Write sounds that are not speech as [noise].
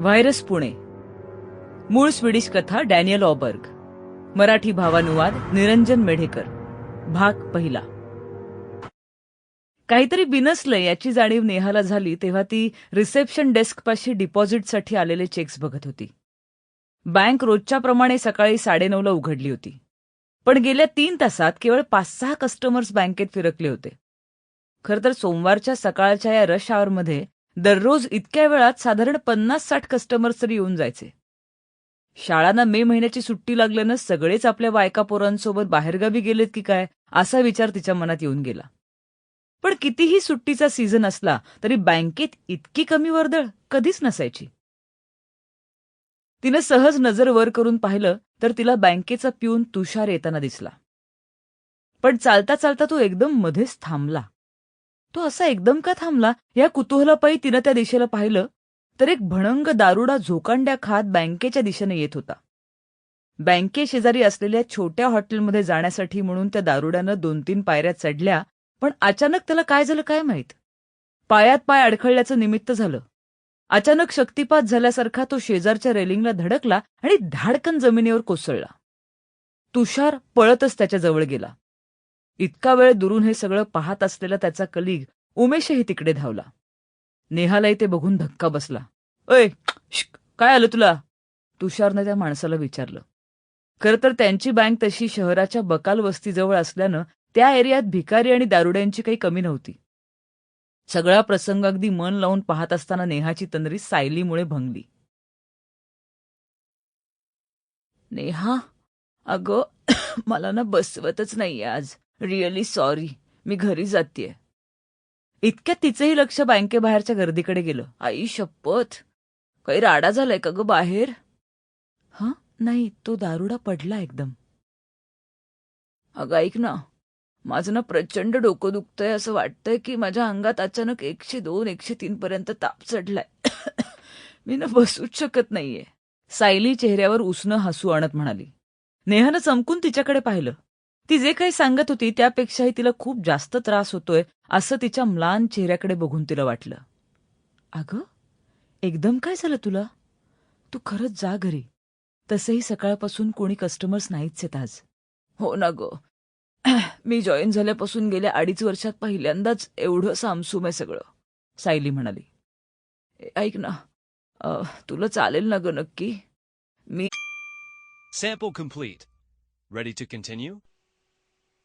Virus Pune. मूळ Swedish कथा Daniel Aberg. Marathi भावानुवाद निरंजन मेढेकर. भाग पहिला. काहीतरी बिनसलं याची जाणीव नेहाला झाली तेव्हा ती रिसेप्शन डेस्कपाशी डिपॉझिटसाठी आलेले चेक्स बघत होती. बँक रोजच्याप्रमाणे सकाळी साडेनऊला उघडली होती. पण गेल्या तीन तासात केवळ पाच सहा कस्टमर्स बँकेत फिरकले होते. खरं तर सोमवारच्या सकाळच्या या रश आवरमध्ये दररोज इतक्या वेळात साधारण पन्नास साठ कस्टमर्स तरी येऊन जायचे. शाळांना मे महिन्याची सुट्टी लागल्यानं सगळेच आपल्या बायका पोरांसोबत बाहेरगावी गेलेत की काय असा विचार तिच्या मनात येऊन गेला. पण कितीही सुट्टीचा सीझन असला तरी बँकेत इतकी कमी वर्दळ कधीच नसायची. तिनं सहज नजर वर करून पाहिलं तर तिला बँकेचा पिऊन तुषार येताना दिसला. पण चालता चालता तो एकदम मध्येच थांबला. तो असा एकदम का थांबला? या कुतूहलापायी तिनं त्या दिशेला पाहिलं तर एक भणंग दारुडा झोकांड्या खात बँकेच्या दिशेने येत होता. बँकेशेजारी असलेल्या छोट्या हॉटेलमध्ये जाण्यासाठी म्हणून त्या दारुड्यानं दोन तीन पायऱ्या चढल्या पण अचानक त्याला काय झालं काय माहीत? पायात पाय अडखळल्याचं निमित्त झालं. अचानक शक्तिपात झाल्यासारखा तो शेजारच्या रेलिंगला धडकला आणि धाडकन जमिनीवर कोसळला. तुषार पळतच त्याच्याजवळ गेला. इतका वेळ दुरून हे सगळं पाहत असलेला त्याचा कलिग उमेशही तिकडे धावला. नेहालाही ते बघून धक्का बसला. अय काय आलं तुला? तुषारनं त्या माणसाला विचारलं. खरं तर त्यांची बँक तशी शहराच्या बकाल वस्तीजवळ असल्यानं त्या एरियात भिकारी आणि दारुड्यांची काही कमी नव्हती. सगळा प्रसंग अगदी मन लावून पाहत असताना नेहाची तंद्री सायलीमुळे भंगली. नेहा अगं [coughs] मला ना बसवतच नाहीये आज. रिअली सॉरी मी घरी जातीये. इतक्यात तिचंही लक्ष बँकेबाहेरच्या गर्दीकडे गेलं. आई शपथ. काही राडा झालाय का ग बाहेर? हा? नाही तो दारुडा पडला एकदम. अगं ऐक ना. माझं ना प्रचंड डोकं दुखतंय. असं वाटतंय की माझ्या अंगात अचानक एकशे दोन एकशे तीन पर्यंत ताप चढलाय. [coughs] मी ना बसूच शकत नाहीये. सायली चेहऱ्यावर उसणं हसू आणत म्हणाली. नेहानं चमकून तिच्याकडे पाहिलं. ती जे काही सांगत होती त्यापेक्षाही तिला खूप जास्त त्रास होतोय असं तिच्या म्लान चेहऱ्याकडे बघून तिला वाटलं. अगं एकदम काय झालं तुला? तू खरंच जा घरी. तसंही सकाळपासून कोणी कस्टमर्स नाहीच आहेत आज. हो ना ग. [clears throat] मी जॉईन झाल्यापासून गेल्या अडीच वर्षात पहिल्यांदाच एवढं सामसूम आहे सगळं सायली म्हणाली. ऐक ना तुला चालेल ना ग नक्की? मी Sample complete. Ready to continue?